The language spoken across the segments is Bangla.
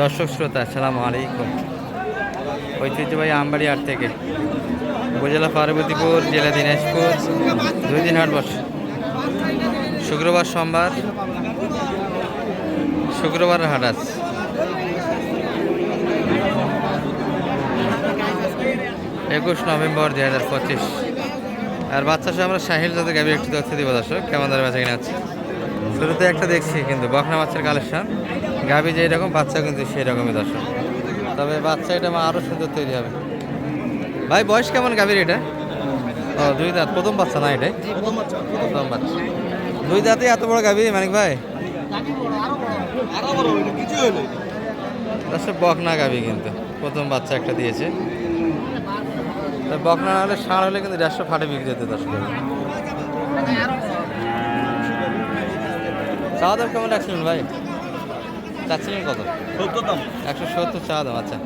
দর্শক শ্রোতা, আসসালামু আলাইকুম। ঐতিহ্যবাহী আমবাড়ি হাট থেকে উপজেলা পার্বতীপুর, জেলা দিনাজপুর, দুই দিন হাট বসে শুক্রবার সোমবার, শুক্রবার হাট একুশ নভেম্বর দুই হাজার পঁচিশ। আর বাচ্চা সহ আমরা সাহিল যাতে গাবি একটু তথ্য দিব দর্শক, কেমন ধরে বেচা কিনা আছে শুরুতে একটা দেখছি কিন্তু বকনা বাচ্চার কালেকশন। গাবি যেই রকম বাচ্চা কিন্তু সেই রকমই দর্শক। তবে বাচ্চা এটা আমার আরও সুন্দর তৈরি হবে। ভাই বয়স কেমন গাবির এটা? ও দুই দাঁত। প্রথম বাচ্চা না এটাই? প্রথম বাচ্চা। দুই দাঁতে এত বড় গাবি মানিক ভাই? দর্শক বকনা গাবি কিন্তু। প্রথম বাচ্চা একটা দিয়েছে। বকনা না হলে ষাঁড় হলে কিন্তু দেড়শো ফাটে বিক্রি হতে দর্শক। চাওয়া দাম কেমন রাখছিলেন ভাই? চাচ্ছিলেন কত? সত্তর দাম। একশো সত্তর চাওয়া দাম আচ্ছা।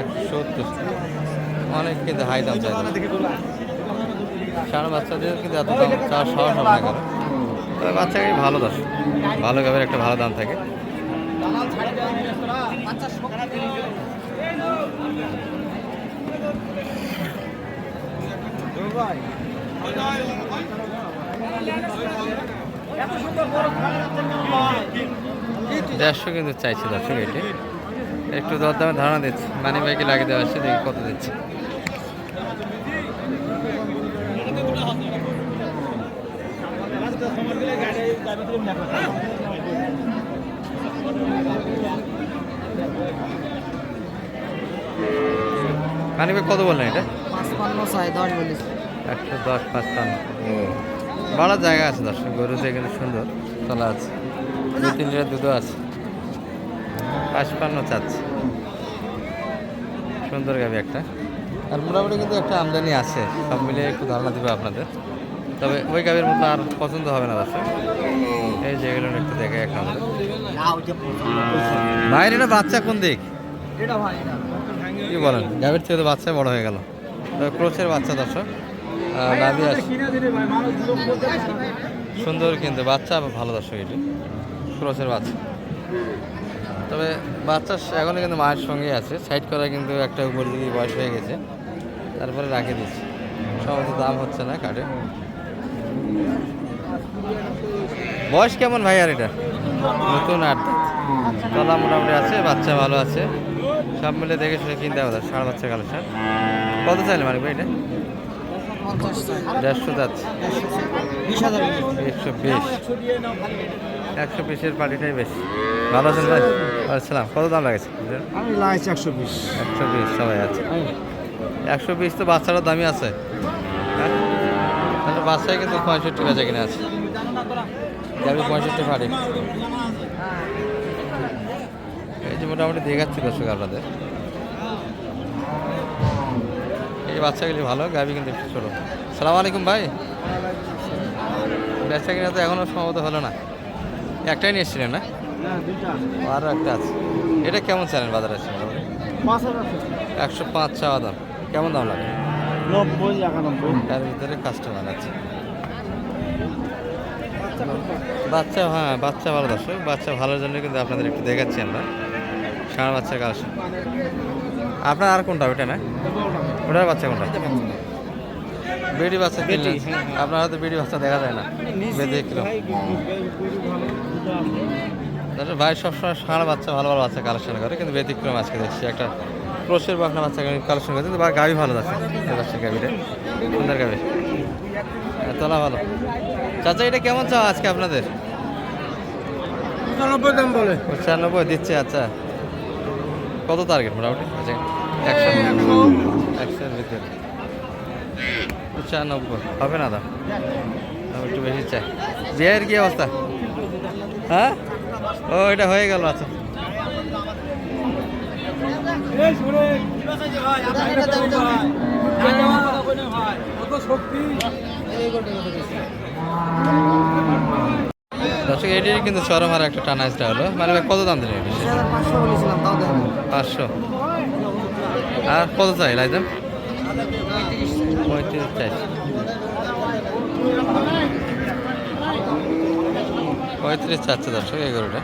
একশো সত্তর। অনেক কিন্তু হাই দাম চাই। সারা বাচ্চাদের কিন্তু এত দাম চাওয়ার সাহস হবে না কারও তবে বাচ্চাকে ভালো দশ ভালো গাবের একটা ভালো দাম থাকে। দেড়শো কিন্তু চাইছে দর্শক এটি। একটু দরদামে ধারণা দিচ্ছি। মানি বাইকে লাগিয়ে দেওয়া হচ্ছে দেখি কত দিচ্ছে। মানি ভাই কত বললেন এটা? পাঁচপান্ন ছয় দশ বলিস একশো দশ পাঁচপান্ন। বড় জায়গা আছে দর্শক গরুতে কিন্তু সুন্দর তলা আছে। দু তিন লিটার দুধও আছে। পাঁচপান্ন চাচ্ছে। সুন্দর গাবি একটা। আর মোটামুটি কিন্তু একটা আমদানি আছে সব মিলে একটু ধারণা দিবে আপনাদের। তবে ওই গাবির মতো আর পছন্দ হবে না দর্শক। এই যেগুলো একটু দেখে এক নম্বরে ভাইয়ের এটা বাচ্চা কোন দিক? কি বলেন? গাভীর থেকে তো বাচ্চা বড় হয়ে গেল। তবে ক্রোচের বাচ্চা দর্শক। আছে। সুন্দর কিন্তু বাচ্চা ভালো দর্শক এটি। ক্রোচের বাচ্চা। তবে বাচ্চা এখনও কিন্তু মায়ের সঙ্গে আছে। সাইড করা কিন্তু একটা উপর দিকে বয়স হয়ে গেছে। তারপরে রাখে দিচ্ছি। সম্ভবত দাম হচ্ছে না কাটে। বয়স কেমন ভাই আর এটা? নতুন আট। তলা মোটামুটি আছে বাচ্চা ভালো আছে। সব মিলে দেখে শুনে কিনতে হবে সাড়ে বাচ্চা কালেকশন। কত চাইলে মানে ভাই এটা? দেড়শো যাচ্ছে। একশো বিশ। একশো বিশের পার্টিটাই বেশি। ভালো আছেন ভাই? আসসালাম। কত দাম লাগেছে? আমি লাগাইছি একশো বিশ। একশো বিশ সবাই আছে। একশো বিশ তো বাচ্চারও দামই আছে। হ্যাঁ? তাহলে বাচ্চায় কিন্তু পঁয়ষট্টি বেচা কিনে আছে। যাবি পঁয়ষট্টি পারি এই যে মোটামুটি দেখাচ্ছি দর্শক আপনাদের। এই বাচ্চাগুলি ভালো গাবি কিন্তু একটু ছোটো। সালাম আলাইকুম ভাই। বেচা কিনা তো এখনও সম্ভবত হলো না। একটাই নিয়ে এসেছিলেন না? আরও একটা আছে। এটা কেমন চালেন বাজারে আছে? একশো পাঁচ চাওয়া দাম কেমন দাম লাগে? নব্বই একানব্বই। তার ভিতরে কাস্টমার আছে। বাচ্চা হ্যাঁ বাচ্চা ভালো দর্শক। বাচ্চা ভালোর জন্য কিন্তু আপনাদের একটু দেখাচ্ছি আমরা। সারা বাচ্চা কালেকশন আপনার আর কোনটা? ওটা না? ওটার বাচ্চা কোনটা? বেডি বাচ্চা কিনলেন? আপনার হয়তো বেডি বাচ্চা দেখা যায় না। বেঁধে কিলো ভাই সবসময় ষাঁড় বাচ্চা ভালো ভালো বাচ্চা কালেকশন করে কিন্তু ব্যতিক্রম আজকে দেখছি। একটা ক্রোশের বাকনা বাচ্চা কালেকশন করে কিন্তু গাড়ি ভালো যাচ্ছে। যাচ্ছে গাড়িটা সুন্দর গাড়ি তোলা ভালো। চাচা এটা কেমন চাও আজকে আপনাদের? পঁচানব্বই দাম বলে। পঁচানব্বই দিচ্ছে আচ্ছা। কত টার্গেট মোটামুটি? একশো। ভিতরে। হবে না দাম একটু বেশি চাই। বিয়ের কি অবস্থা? হ্যাঁ? ও, এটা হয়ে গেল আচ্ছা। দর্শক এটির কিন্তু চরম আর একটা টানাইজটা হলো। মানে কত দাম দিলেন এটি পাঁচশো আর কত চাই লাইজাম? পঁয়ত্রিশ চাই। পঁয়ত্রিশ চাচ্ছে দর্শক এই গরুটা।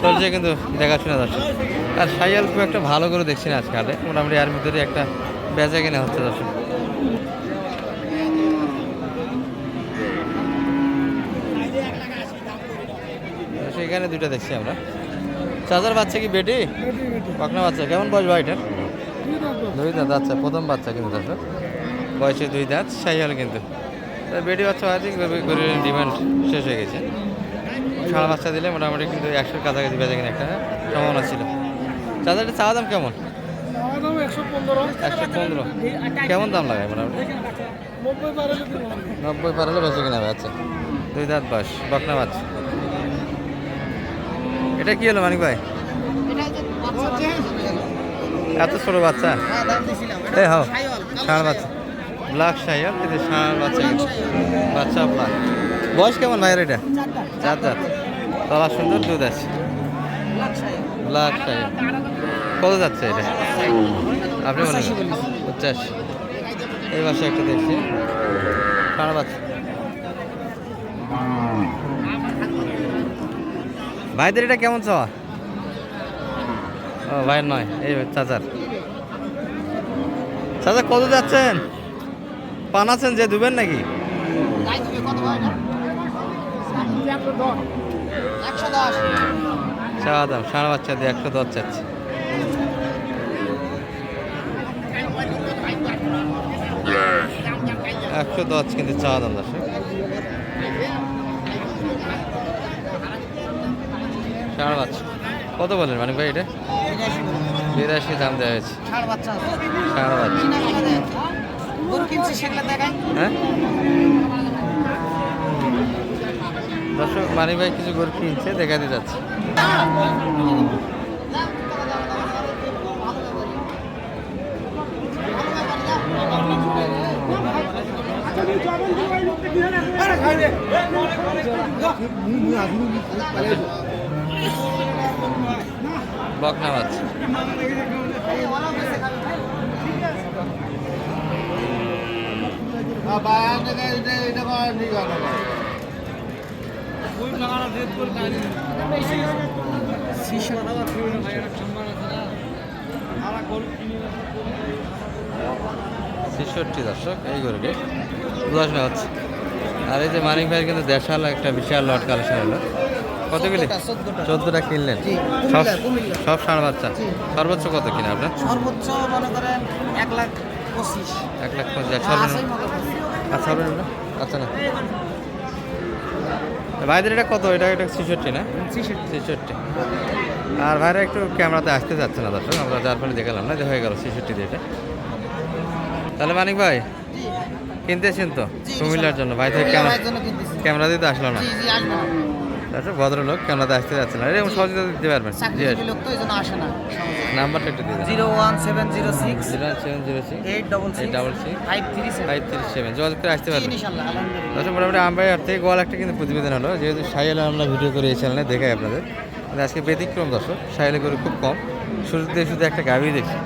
চলছে কিন্তু দেখাশোনা দর্শক। আর সাইয়াল খুব একটা ভালো করে দেখছি না আজকে মোটামুটি এর ভিতরে একটা বেচা কিনে হচ্ছে দর্শক। সেখানে দুইটা দেখছি আমরা। চাচার বাচ্চা কি বেটি? পাকনা বাচ্চা, কেমন বয়স ভাই এটার দুই দাঁত আচ্ছা প্রথম বাচ্চা কিন্তু দর্শক। বয়সে দুই দাঁত সাইয়াল কিন্তু। তা বেটি বাচ্চা হয়তো গরুর ডিমান্ড শেষ হয়ে গেছে। সারা বাচ্চা দিলে মোটামুটি কিন্তু একশোর কাছাকাছি বেঁচে কিনা একটা সম্ভাবনা ছিল। চাচাটা চাওয়া দাম কেমন? একশো পনেরো। কেমন দাম লাগায় মোটামুটি? নব্বই নব্বই পার হলে বেঁচে কিনা আচ্ছা। দুই দাঁত বয়স বকনা বাচ্চা এটা কি হলো মানিক ভাই? এত ছোট বাচ্চা? এই হাও, ষাঁড় বাচ্চা। ব্ল্যাক শাইয়াল কিন্তু ষাঁড় বাচ্চা। বাচ্চা ব্ল্যাক বয়স কেমন ভাইয়ের এটা? চার দাঁত। তলা সুন্দর দুধ আছে ব্ল্যাক শাইয়াল কত যাচ্ছে এটা? আপনি বলেন। পঞ্চাশি এই বাসে একটা দেখছি। ষাঁড় বাচ্চা ভাইদের এটা কেমন চাওয়া? ও ভাইয়ের নয়। এই চাচার। চাচা কত যাচ্ছেন? পান আছেন যে দুবেন নাকি? দশ। দাম সাড়ে বাচ্চা দিয়ে একশো দশ চাচ্ছে। একশো দশ কিন্তু চাওয়া দাম দর্শক। সাড়ে কত বলেন মানে ভাই এটা? বিরাশি দাম দেওয়া হয়েছে। সাড়ে দেখাই। হ্যাঁ? দর্শক মানি ভাই কিছু গরু কিনছে দেখাতে যাচ্ছে। বকনা বাচ্চা ছেষট্টি দর্শক এই গরুটি দুশো হচ্ছে। আর এই যে মানিক ভাই কিন্তু দেশাল একটা বিশাল লট কালেকশন হলো। কতগুলি চোদ্দোটা কিনলেন? সব। সব ষাঁড় বাচ্চা? সর্বোচ্চ কত কিনে আপনার? সর্বোচ্চ মনে করেন এক লাখ পঁচিশ। এক লাখ করেন। আচ্ছা আচ্ছা না। ভাইদের এটা কত? এটা এটা ছেষট্টি না? ছেষট্টি। আর ভাইরা একটু ক্যামেরাতে আসতে যাচ্ছে না দর্শক আমরা যার ফলে দেখালাম না যে হয়ে গেল ছেষট্টি দিয়ে এটা। তাহলে মানিক ভাই কিনতেছেন তো? কুমিল্লার জন্য। ভাই থেকে ক্যামেরা দিতে আসলো না। আচ্ছা ভদ্রলোক ক্যামেরাতে আসতে যাচ্ছে না। এরকম সহযোগিতা দিতে পারবেন। নাম্বারটা একটু দিয়ে zero one seven zero six zero seven zero six eight double eight double six five three five three seven. যোগাযোগ করে আসতে পারবেন। মোটামুটি আমবাই আর থেকে গোয়াল একটা কিন্তু প্রতিবেদন হলো। যেহেতু সাইলে আমরা ভিডিও করে এই চ্যানেলে দেখাই আপনাদের। আজকে ব্যতিক্রম দর্শক সাইলে করে খুব কম। শুরুতে শুধু একটা গাভি দেখি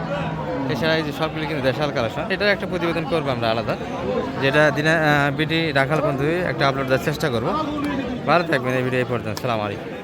এছাড়া এই যে সবগুলি কিন্তু দেশাল কালেকশন। এটার একটা প্রতিবেদন করব আমরা আলাদা, যেটা দিনে বিটি রাখাল বন্ধু একটা আপলোড দেওয়ার চেষ্টা করব। ভালো থাকবেন এই ভিডিও এই পর্যন্ত। সালাম আলাইকুম।